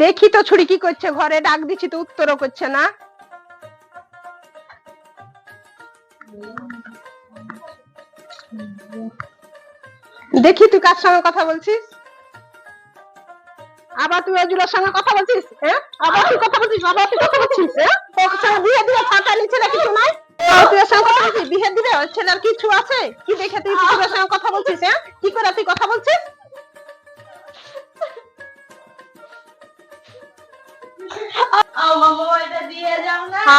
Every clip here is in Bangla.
দেখি তো ছুরি কি করছে, ঘরে ডাক দিচ্ছি তো উত্তরও করছে না। দেখি তুই কার সঙ্গে কথা বলছিস? আবার তুই এজুলার সঙ্গে কথা বলছিস হ্যাঁ? আবার তুই কথা বলছিস, আবার তুই কথা বলছিস হ্যাঁ? তোর সঙ্গে বিয়ে দিয়ে ফাঁকা নিচ্ছে না কিছু নাই? তুই সঙ্গে কথা বলছিস, বিয়ে দিবে? ছেলের কিছু আছে? কি দেখে তুই তোর সঙ্গে কথা বলছিস হ্যাঁ?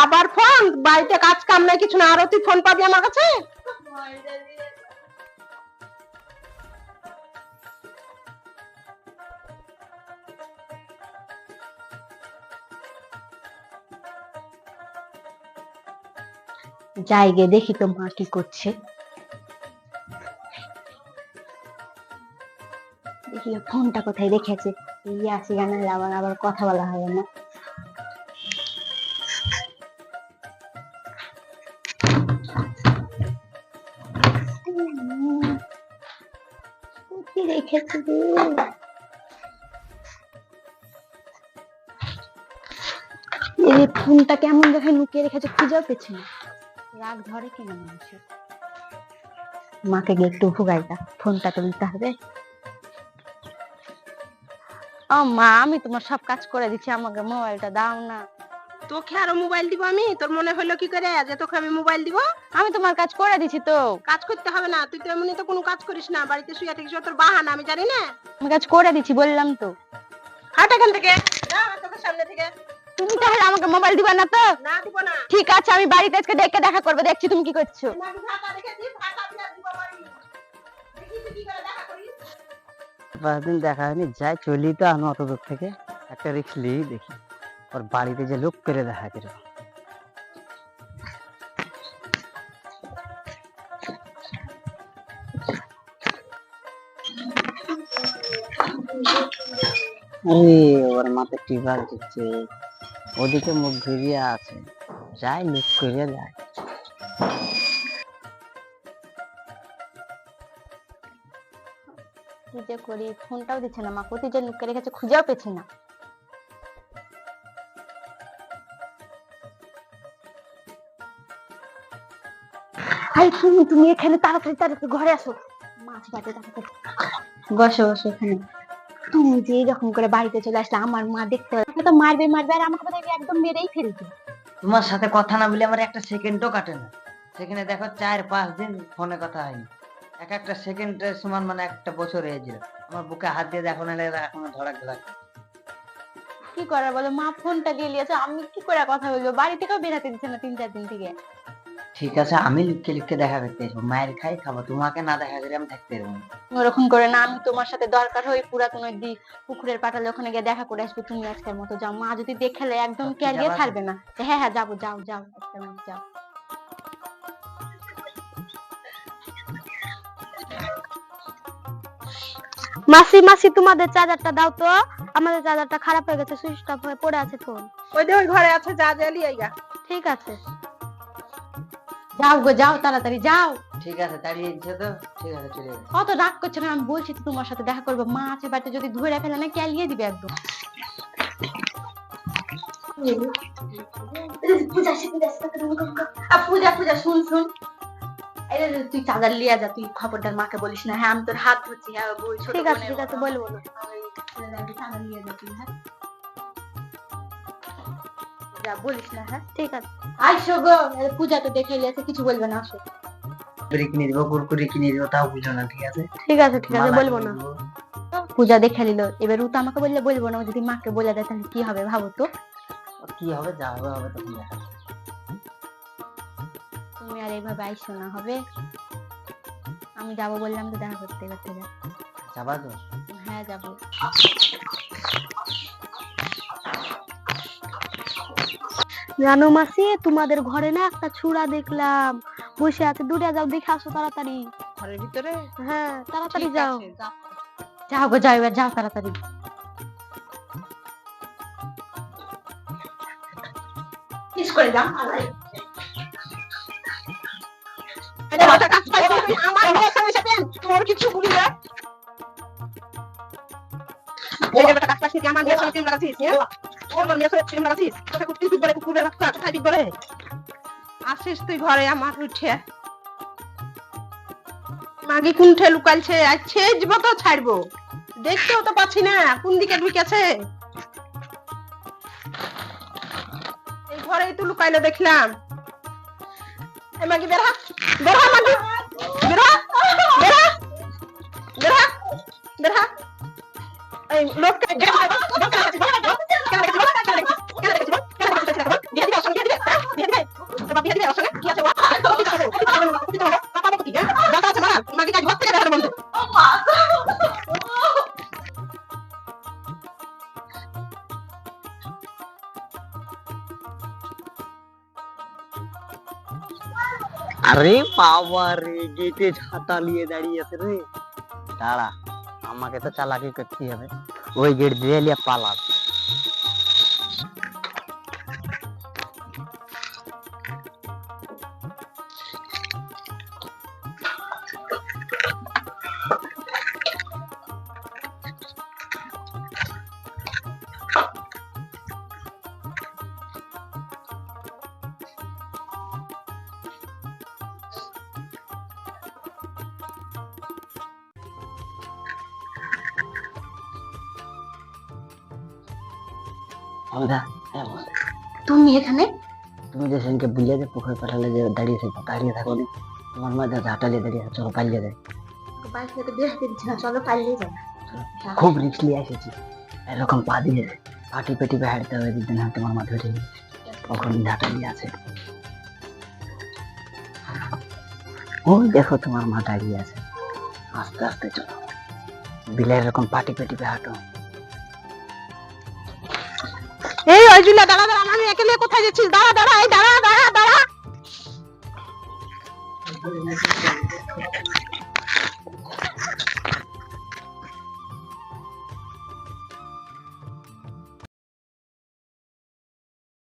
আবার ফোন? বাড়িতে কাজ কাম নাই, কিছু না আরও তুই ফোন পাবি আমার কাছে? যাই দেখি তো মা কি করছে। দেখি ফোনটা কোথায় রেখেছে? এই আসি গানা আবার আবার কথা বলা হয় না। কোথায় ফোনটা কেমন লুকিয়ে রেখেছে খুঁজেও না। রাগ ধরে কিনা মানুষের? মাকে গিয়ে একটু ভুগাইটা ফোনটা তো হবে। ও মা, আমি তোমার সব কাজ করে দিচ্ছি, আমাকে মোবাইলটা দাও না। তোকে আরও মোবাইল দিব আমি? তোর মনে হলো কি করে যে তোকে আমি মোবাইল দিব? আমি তোমার কাজ করে দিচ্ছি তো। কাজ করতে হবে না তুই তো এমনি তো কোনো কাজ করিস না বাড়িতে শুয়ে থাকিস তোর বাহানা আমি জানি না। আমি কাজ করে দিচ্ছি বললাম তো। হাট এখান থেকে। যা সামনে থেকে। তুমি তাহলে আমাকে মোবাইল দিবা না তো? না দিব না। ঠিক আছে আমি বাড়িতে আজকে ডেকে দেখা করব দেখছি তুমি কি করছ। দিয়ে দিব বাড়ি। দেখি তুই কি করে দেখা করিস। দিন দেখা হয়নি যাই চলি তো আমি অত দূর থেকে। একটা রিক্স লিই দেখি। ওর বাড়িতে যে লোক করে দেখা আরে ওর মাথায় টিবার দিচ্ছে, ওদিকে মুখ ঘুরিয়ে আছে, যাই লুক করে যায়। কি যে করি, ফোনটাও দিচ্ছে না মা কোথায় যে লুকিয়ে রেখেছে, খুঁজেও পেছি না। আই তুমি তুমি এখানে তাড়াতাড়ি তাড়াতাড়ি ঘরে আসো। মাছ তাড়াতাড়ি। বসো বসো এখানে। তুমি যে এরকম করে বাড়িতে চলে আসলে আমার মা দেখতে পাবে তো মারবে মারবে আর আমাকে বোধহয় একদম মেরেই ফেলবে। তোমার সাথে কথা না বলে আমার একটা সেকেন্ডও কাটে না। সেখানে দেখো চার পাঁচ দিন ফোনে কথা হয়নি। এক একটা সেকেন্ডের সমান মানে একটা বছর হয়ে যায় আমার বুকে হাত দিয়ে দেখো না এখনও ধড়াক কি করার বলো? মা ফোনটা দিয়ে নিয়েছে আমি কি করে কথা বলব? বাড়ি থেকেও বেরাতে দিচ্ছে না তিন চার দিন থেকে। ঠিক আছে আমি লুকিয়ে লুকিয়ে দেখা করতে আসব। মায়ের খাই খাব তোমাকে না দেখা করে আমি থাকতে পারব ওরকম করে না আমি তোমার সাথে দরকার হয় পুরাতন ওই দি পুকুরের পাটালে ওখানে গিয়ে দেখা করে আসব তুমি আজকের মতো যাও। মা যদি দেখলে একদম ক্যারিয়ে ছাড়বে না। হ্যাঁ হ্যাঁ যাব যাও যাও আজকের মতো যাও। মাসি মাসি তোমাদের চার্জারটা দাও তো। আমাদের চার্জারটা খারাপ হয়ে গেছে সুইচ অফ হয়ে পড়ে আছে ফোন। ওই যে ওই ঘরে আছে যা যা লিয়ে আইগা। ঠিক আছে। যাও গো যাও তাড়াতাড়ি যাও। ঠিক আছে দাঁড়িয়ে দিচ্ছে তো? ঠিক আছে চলে যাবে অত রাগ করছে না আমি বলছি তো তোমার সাথে দেখা করব। মা আছে বাড়িতে যদি ধরে ফেলে না ক্যালিয়ে দিবে একদম। পূজা পূজা শুন শুন। তুই চাদর লিয়া যা তুই খবরদার মাকে বলিস না। হ্যাঁ আমি তোর হাত ধরছি হ্যাঁ ঠিক আছে ঠিক আছে বলব। না চাদর লিয়ে যা তুই হ্যাঁ? যা বলিস না হ্যাঁ? ঠিক আছে। আইসো গো পূজা তো দেখে লিয়েছে কিছু বলবে না আসো। কুরকুরি কিনে দিবো কুরকুরি কিনে দিবো তাও বুঝো না ঠিক আছে? ঠিক আছে ঠিক আছে বলব না। পূজা দেখে নিল এবার ও তো আমাকে বললে বলব না যদি মাকে বলে দেয় তাহলে কি হবে ভাবো তো? কি হবে যা হবে হবে তখন দেখা তুমি আর এইভাবে আইসো না হবে? আমি যাব বললাম তো দেখা করতে করতে যা যাবা তো? হ্যাঁ যাব। জানো মাসি তোমাদের ঘরে না একটা ছুরা দেখলাম। বসে আছে দূরে যাও দেখে আসো তাড়াতাড়ি। ঘরের ভিতরে? হ্যাঁ তাড়াতাড়ি যাও। যাও। গো যাও এবার যাও তাড়াতাড়ি। কিস করে আমার তোর কিছু না। আমার ওর আসিস তুই ঘরে আমার উঠে। মাগি কুণ্ঠে লুকাইছে আর ছেজবো তো ছাড়বো। দেখতেও তো পাচ্ছি না, কোন দিকে ঢুকেছে। এই ঘরেই তো লুকাইলো দেখলাম। মাগি মাগি এই লোককে কেন রেখেছিস? আরে বাবা রে, গেটে ছাতা নিয়ে দাঁড়িয়ে আছে রে। দাঁড়া, আমাকে তো চালাকি করতে হবে। ওই গেট দিয়ে নিয়ে পালাব। হ্যাঁ তুমি এখানে? তুমি যে সেদিনকে বুলিয়ে যে পুকুর পাঠালে যে দাঁড়িয়ে থাকো। নি তোমার ঝাঁটালে দাঁড়িয়ে চলো পালিয়ে যায়। বাড়ি থেকে বিয়ে দিচ্ছি না চলো পালিয়ে যাও। খুব রিক্স নিয়ে এসেছি। এরকম পা দিয়ে পাটি পেটি হাঁটতে হবে দিন হাতে তোমার মা ধরে কখন ঝাঁটালি আছে। ওই দেখো তোমার মা দাঁড়িয়ে আছে। আস্তে আস্তে চলো। বিলে এরকম পাটি পেটি হাঁটো। দাঁড়া দাঁড়া আমি একেলে কোথায় যাচ্ছিস? দাঁড়া দাঁড়া এই দাঁড়া দাঁড়া।